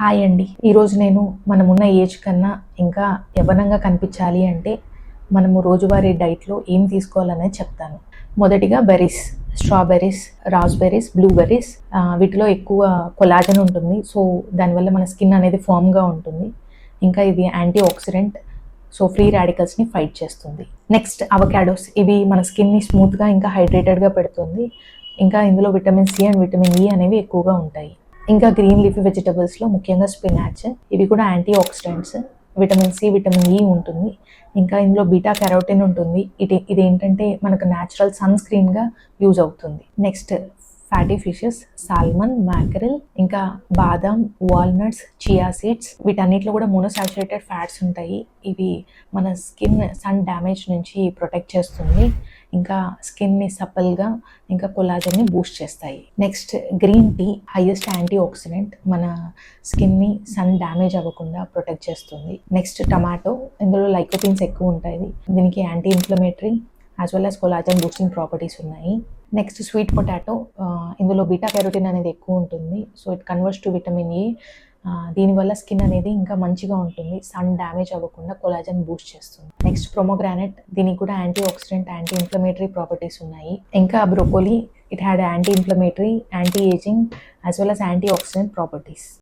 Hi అండి. ఈరోజు నేను మనమున్న ఏజ్ కన్నా ఇంకా యవనంగా కనిపించాలి అంటే మనము రోజువారీ డైట్లో ఏం తీసుకోవాలనేది చెప్తాను. మొదటిగా బెర్రీస్ స్ట్రాబెర్రీస్ రాస్బెర్రీస్ బ్లూబెర్రీస్ వీటిలో ఎక్కువ కొలాజన్ ఉంటుంది. సో దానివల్ల మన స్కిన్ అనేది ఫామ్గా ఉంటుంది. ఇంకా ఇది యాంటీ ఆక్సిడెంట్ సో ఫ్రీ రాడికల్స్ని ఫైట్ చేస్తుంది. నెక్స్ట్ అవకాడోస్ ఇవి మన స్కిన్ని స్మూత్గా ఇంకా హైడ్రేటెడ్గా పెడుతుంది. ఇంకా ఇందులో vitamin C and vitamin E అనేవి ఎక్కువగా ఉంటాయి. ఇంకా గ్రీన్ లీఫీ వెజిటబుల్స్లో ముఖ్యంగా స్పినాచ్ ఇవి కూడా antioxidants vitamin C vitamin E ఉంటుంది. ఇంకా ఇందులో బీటా కెరోటిన్ ఉంటుంది. ఇది ఇది ఏంటంటే మనకు న్యాచురల్ సన్ స్క్రీన్గా యూజ్ అవుతుంది. Next fatty fishes salmon mackerel ఇంకా బాదం వాల్నట్స్ చియా సీడ్స్ వీటన్నిటిలో కూడా మోనోసాచురేటెడ్ ఫ్యాట్స్ ఉంటాయి. ఇవి మన స్కిన్ సన్ డ్యామేజ్ నుంచి ప్రొటెక్ట్ చేస్తుంది. ఇంకా స్కిన్ని సపల్గా ఇంకా కొలాజన్ని బూస్ట్ చేస్తాయి. Next green tea highest antioxidant మన స్కిన్ని సన్ డ్యామేజ్ అవ్వకుండా ప్రొటెక్ట్ చేస్తుంది. నెక్స్ట్ టమాటో ఇందులో లైకోపిన్స్ ఎక్కువ ఉంటాయి. దీనికి anti inflammatory as well as collagen boosting properties ఉన్నాయి. నెక్స్ట్ స్వీట్ పొటాటో ఇందులో బీటా కెరోటిన్ అనేది ఎక్కువ ఉంటుంది. So it converts to vitamin A. దీనివల్ల స్కిన్ అనేది ఇంకా మంచిగా ఉంటుంది. సన్ డ్యామేజ్ అవ్వకుండా కొలాజన్ బూస్ట్ చేస్తుంది. Next pomegranate. దీనికి కూడా antioxidant anti inflammatory properties ఉన్నాయి. ఇంకా broccoli. It had anti inflammatory anti aging as well as antioxidant properties.